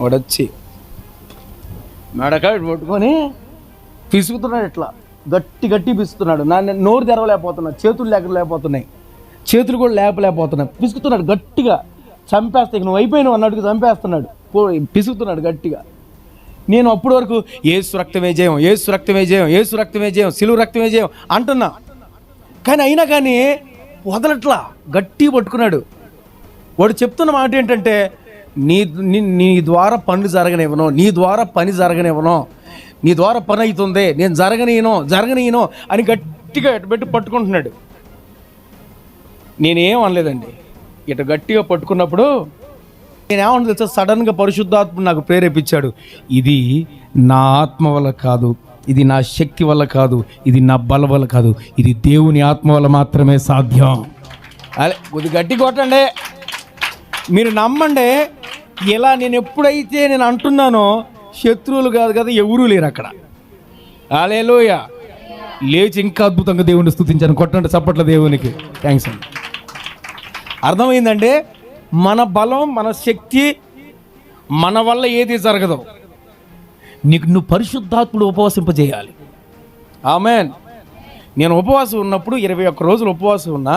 వాడొచ్చి మెడకాడు పట్టుకొని పిసుకుతున్నాడు ఇట్లా. గట్టి గట్టి పిసుకుతున్నాడు. నా నోరు తెరవలేకపోతున్నాడు చేతులు లేకలేకపోతున్నాయి. చేతులు కూడా లేపలేకపోతున్నాయి. పిసుకుతున్నాడు గట్టిగా. చంపేస్తా నువ్వు అయిపోయినావు అన్నట్టుగా చంపేస్తున్నాడు. పిసుకుతున్నాడు గట్టిగా. నేను అప్పటి వరకు ఏసు రక్తమే జయం ఏసు రక్తమే జయం ఏసు రక్తమే జయం సిలువు రక్తమే జయం అంటున్నా. కానీ అయినా కానీ వదలట్లా. గట్టి పట్టుకున్నాడు. వాడు చెప్తున్న మాట ఏంటంటే నీ నీ నీ ద్వారా పనులు జరగనివ్వను. నీ ద్వారా పని జరగనివ్వను. నీ ద్వారా పని అవుతుంది. నేను జరగనీయను జరగనీయను అని గట్టిగా ఇటు పెట్టి పట్టుకుంటున్నాడు. నేనేం అనలేదండి. ఇటు గట్టిగా పట్టుకున్నప్పుడు నేనేమన్నా తెలుసా? సడన్గా పరిశుద్ధాత్మ నాకు ప్రేరేపించాడు. ఇది నా ఆత్మ వల్ల కాదు. ఇది నా శక్తి వల్ల కాదు. ఇది నా బల వల్ల కాదు. ఇది దేవుని ఆత్మ వల్ల మాత్రమే సాధ్యం. అదే కొద్ది గట్టి కొట్టండి. మీరు నమ్మండి. ఇలా నేను ఎప్పుడైతే నేను అంటున్నానో శత్రువులు కాదు కదా ఎవరూ లేరు అక్కడ. అలేలోయ లేచి ఇంకా అద్భుతంగా దేవుని స్థుతించాను. కొట్టండి చప్పట్ల దేవునికి. థ్యాంక్స్ అండి అర్థమైందంటే మన బలం మన శక్తి మన వల్ల ఏది జరగదు. నీకు నువ్వు పరిశుద్ధాత్ముడు ఉపవాసింపజేయాలి ఆమెన్. నేను ఉపవాసం ఉన్నప్పుడు ఇరవై ఒక్క రోజులు ఉపవాసం ఉన్నా